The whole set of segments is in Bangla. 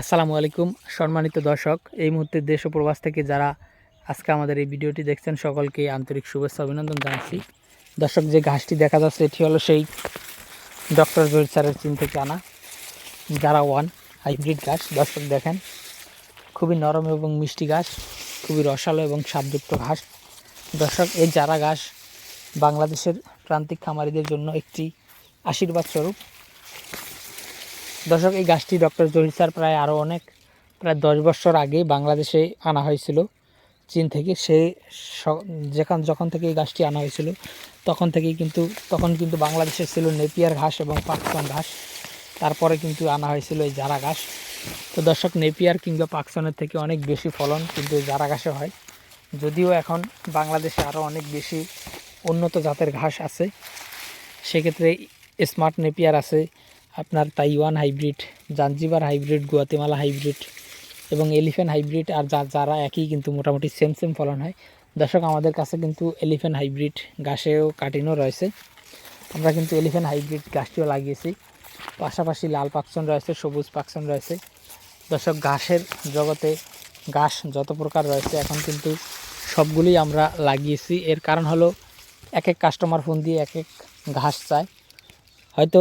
আসসালামু আলাইকুম, সম্মানিত দর্শক। এই মুহূর্তে দেশ ও প্রবাস থেকে যারা আজকে আমাদের এই ভিডিওটি দেখছেন, সকলকে আন্তরিক শুভেচ্ছা অভিনন্দন জানাচ্ছি। দর্শক, যে ঘাসটি দেখা যাচ্ছে, এটি হলো সেই ডক্টর জহির স্যারের চীন থেকে আনা যারা ওয়ান হাইব্রিড ঘাস। দর্শক, দেখেন, খুবই নরম এবং মিষ্টি ঘাস, খুবই রসালো এবং স্বাদযুক্ত ঘাস। দর্শক, এই যারা ঘাস বাংলাদেশের প্রান্তিক খামারিদের জন্য একটি আশীর্বাদ স্বরূপ। দর্শক, এই গাছটি ডক্টর জহির স্যার প্রায় আরও অনেক, প্রায় দশ বছর আগে বাংলাদেশে আনা হয়েছিল। চীন থেকে সে যেখান, যখন থেকে এই গাছটি আনা হয়েছিল, তখন থেকেই কিন্তু, তখন কিন্তু বাংলাদেশে ছিল নেপিয়ার ঘাস এবং পাকসন ঘাস। তারপরে কিন্তু আনা হয়েছিল এই জারা ঘাস। তো দর্শক, নেপিয়ার কিংবা পাকসনের থেকে অনেক বেশি ফলন কিন্তু জারা ঘাসে হয়। যদিও এখন বাংলাদেশে আরও অনেক বেশি উন্নত জাতের ঘাস আছে। সেক্ষেত্রে স্মার্ট নেপিয়ার আছে আপনার Taiwan hybrid, Zanzibar hybrid, Guatemala hybrid এবং এলিফ্যান্ট হাইব্রিড আর যা, যারা একই কিন্তু মোটামুটি সেম সেম ফলন হয়। দর্শক, আমাদের কাছে কিন্তু এলিফ্যান্ট হাইব্রিড গাছেও কাটিনও রয়েছে। আমরা কিন্তু এলিফ্যান্ট হাইব্রিড গাছটিও লাগিয়েছি। পাশাপাশি লাল পাকসন রয়েছে, সবুজ পাকসন রয়েছে। দর্শক, ঘাসের জগতে ঘাস যত প্রকার রয়েছে, এখন কিন্তু সবগুলি আমরা লাগিয়েছি। এর কারণ হলো, এক এক কাস্টমার ফোন দিয়ে এক এক ঘাস চায়। হয়তো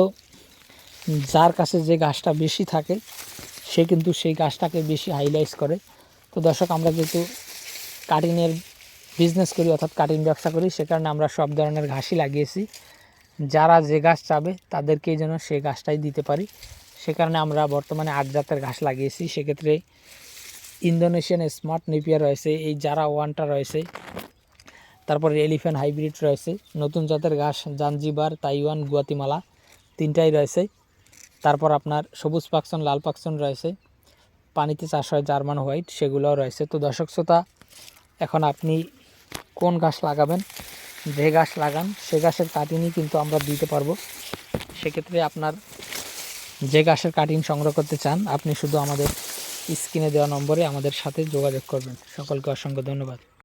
যার কাছে যে গাছটা বেশি থাকে, সে কিন্তু সেই গাছটাকে বেশি হাইলাইট করে। তো দর্শক, আমরা যেহেতু কাটিংয়ের বিজনেস করি, অর্থাৎ কাটিং ব্যবসা করি, সে কারণে আমরা সব ধরনের ঘাসই লাগিয়েছি। যারা যে গাছ চাবে, তাদেরকেই যেন সেই গাছটাই দিতে পারি। সে কারণে আমরা বর্তমানে আট জাতের ঘাস লাগিয়েছি। সেক্ষেত্রে ইন্দোনেশিয়ান স্মার্ট নেপিয়ার রয়েছে, এই যারা ওয়ানটা রয়েছে। তারপরে এলিফ্যান্ট হাইব্রিড রয়েছে। নতুন জাতের ঘাস জাঞ্জিবার তাইওয়ান গুয়াতিমালা তিনটাই রয়েছে। তারপর আপনার সবুজ পাকসন, লাল পাকসন রয়েছে। পানিতে চাষ হয় জার্মান হোয়াইট, সেগুলোও রয়েছে। তো দর্শক শ্রোতা, এখন আপনি কোন গাছ লাগাবেন? যে গাছ লাগান, সে গাছের কাটিংই কিন্তু আমরা দিতে পারব। সেক্ষেত্রে আপনার যে গাছের কাটিং সংগ্রহ করতে চান, আপনি শুধু আমাদের স্ক্রিনে দেওয়া নম্বরে আমাদের সাথে যোগাযোগ করবেন। সকলকে অসংখ্য ধন্যবাদ।